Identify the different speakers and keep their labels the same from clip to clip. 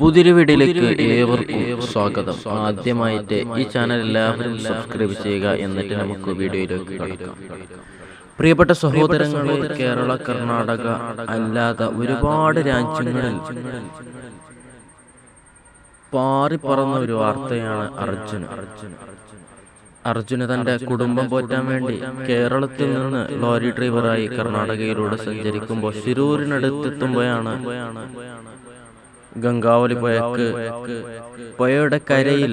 Speaker 1: പുതിയൊരു വീഡിയോയിലേക്ക് ഏവർക്കും സ്വാഗതം. ആദ്യമായിട്ട് ഈ ചാനൽ എല്ലാവരും സബ്സ്ക്രൈബ് ചെയ്യുക എന്നിട്ട് നമുക്ക് വീഡിയോയിലേക്ക് കടക്കാം. പ്രിയപ്പെട്ട സഹോദരങ്ങളെ കേരള കർണാടക അല്ലാതെ ഒരുപാട് രാജ്യങ്ങളിൽ പാറിപ്പറന്ന ഒരു വാർത്തയാണ് അർജുൻ. അർജുന് തന്റെ കുടുംബം പോറ്റാൻ വേണ്ടി കേരളത്തിൽ നിന്ന് ലോറി ഡ്രൈവറായി കർണാടകയിലൂടെ സഞ്ചരിക്കുമ്പോൾ ശിരൂരിനടുത്തെത്തുമ്പോഴാണ് ഗംഗാവലി പോയക്ക് പുഴയുടെ കരയിൽ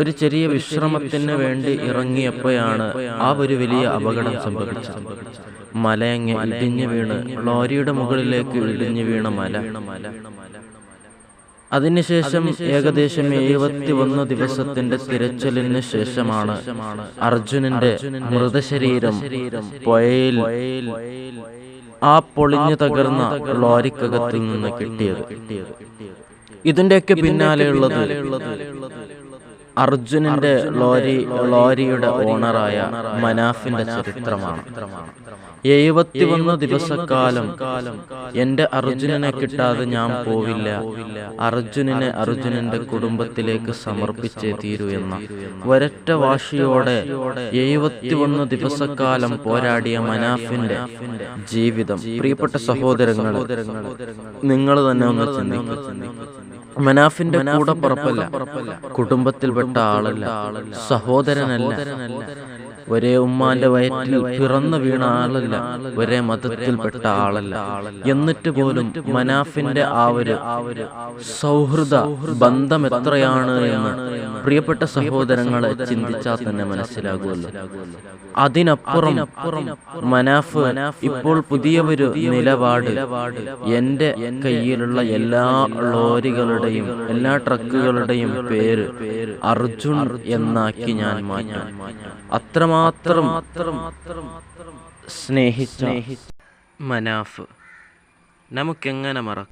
Speaker 1: ഒരു ചെറിയ വിശ്രമത്തിന് വേണ്ടി ഇറങ്ങിയപ്പോഴാണ് ആ ഒരു വലിയ അപകടം സംഭവിച്ചത്. മലയങ്ങ് ഇടിഞ്ഞു വീണ് ലോറിയുടെ മുകളിലേക്ക് ഇടിഞ്ഞു വീണ മല. അതിനുശേഷം ഏകദേശം എഴുപത്തി ഒന്ന് ദിവസത്തിന്റെ തിരച്ചിലിന് ശേഷമാണ് അർജുനന്റെ മൃതശരീരം പുഴയിൽ ആ പൊളിഞ്ഞു തകർന്ന ലോറിക്കകത്തിൽ നിന്ന് കിട്ടിയത്. ഇതിന്റെയൊക്കെ പിന്നാലെയുള്ളത് അർജുനന്റെ ലോറി ലോറിയുടെ ഓണറായ മനാഫിന്റെ ചരിത്രമാണ്. എഴുപത്തി ഒന്ന് ദിവസക്കാലം എന്റെ അർജുനനെ കിട്ടാതെ ഞാൻ പോവില്ല. അർജുനനെ അർജുനന്റെ കുടുംബത്തിലേക്ക് സമർപ്പിച്ചേ തീരൂ എന്ന. ഒരൊറ്റ വാശിയോടെ എഴുപത്തി ഒന്ന് ദിവസക്കാലം പോരാടിയ മനാഫിന്റെ ജീവിതം. പ്രിയപ്പെട്ട സഹോദരങ്ങൾ നിങ്ങൾ തന്നെ ഒന്ന് ചിന്തിക്കും. മനാഫിന്റെ കൂടെ പുറപ്പല്ല. കുടുംബത്തിൽപ്പെട്ട ആളല്ല. സഹോദരനല്ല. ഒരേ ഉമ്മാന്റെ വയറ്റിൽ പിറന്നു വീണ ആളല്ല ഒരേ മതത്തിൽപ്പെട്ട ആളല്ല. എന്നിട്ട് പോലും മനാഫിന്റെ ആ ഒരു സൗഹൃദ ബന്ധം എത്രയാണ് എന്ന് പ്രിയപ്പെട്ട സഹോദരങ്ങളെ ചിന്തിച്ചാൽ തന്നെ മനസ്സിലാകുമല്ലോ. അതിനപ്പുറം മനാഫ് ഇപ്പോൾ പുതിയ ഒരു നിലപാട് എന്റെ കയ്യിലുള്ള എല്ലാ ലോറികളുടെയും എല്ലാ ട്രക്കുകളുടെയും പേര് അർജുൻ എന്നാക്കി ഞാൻ മാറ്റാം. അത്രമാത്രം സ്നേഹിച്ച മനാഫ്. നമുക്കെങ്ങനെ മറക്കാം?